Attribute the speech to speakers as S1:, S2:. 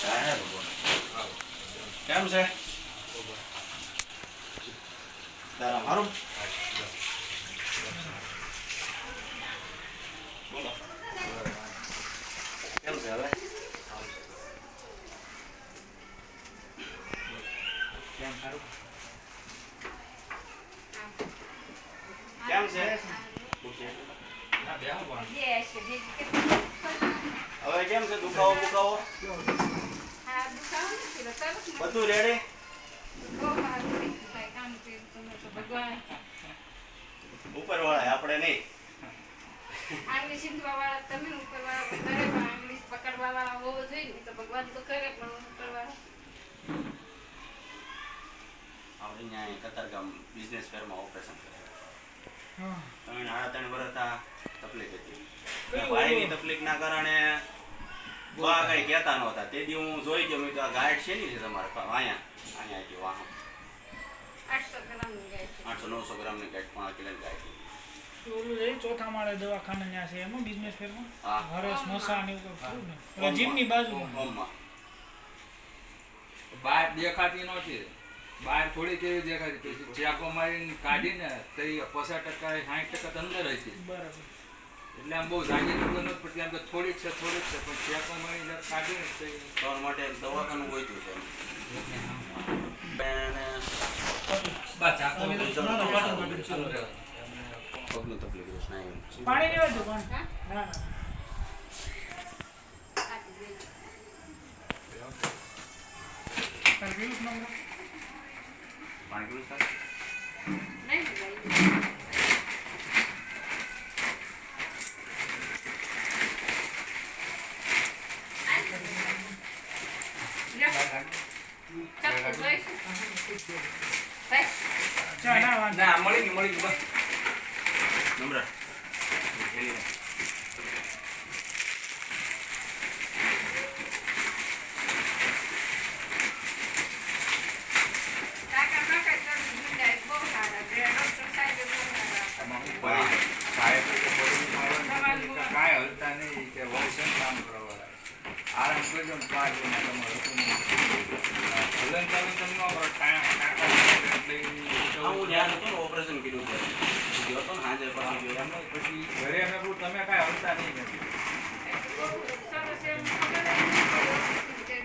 S1: કેમ છે દારા મારું બોલો કેમ છે હવે કેમ સારું કેમ છે હવે કેમ છે દુખાવો દુખાવો બધું રેડી ઉપર વાળા આપણે નહીં આપણે અહીંયા કતારગામ બિઝનેસ ફેરમાં ઓપરેશન કરે તમે નાણા ત્રણ વર્ષ તકલીફ હતી ભાઈની તકલીફના કારણે બા કઈ કહેતા નહોતા. તે દી હું જોઈ ગયો મેં તો આ ગાઈડ છે છે તમારે? પાસે અહીંયા અહીંયા હતી વાહન આઠસો નવસો ગ્રામની ગાઈડ પાંચ કિલોની ગાઈડ
S2: ચોથા માળે દવાખાના ન્યા છે એમાં બિઝનેસ ફેરમાં
S1: હા.
S2: હરેશ મસા ને એવું ખરું ને? જીમની બાજુમાં.
S1: હોમમાં
S3: બહાર દેખાતી નહોતી. બહાર થોડીક એવી દેખાતી ચેકો મારીને કાઢીને તો પચાસ ટકા સાઠ ટકા અંદર હતી.
S2: બરાબર.
S3: એટલે આમ બહુ જાણી ખબર નથી પડતી આમ તો થોડીક છે થોડીક છે પણ ચેકો મારીને કાઢીને તો ઈ
S1: તમારા માટે દવાખાનું છે
S2: પાણી લેવા દો ના
S1: પાણી પીવું
S2: ના
S3: મળી ગયું મળી ગયું બસ.
S1: નમ્ર હેલી રે.
S3: આમાં હું પડી સાહેબ કે પડી મારવાનું કે કાંઈ હલતા નહીં કે બહુ છે ને કામ કરવાવાળા. આરામ કરજો પાંચ મિનિટ તમારે હતું તમે ન કરો ટા- ટાંકા મારે એટલે ઈ
S1: હા, હું જ્યાં હતો ને ઓપરેશન કર્યું હાજર પછી
S3: ઘરે અમે તમે કાંઈ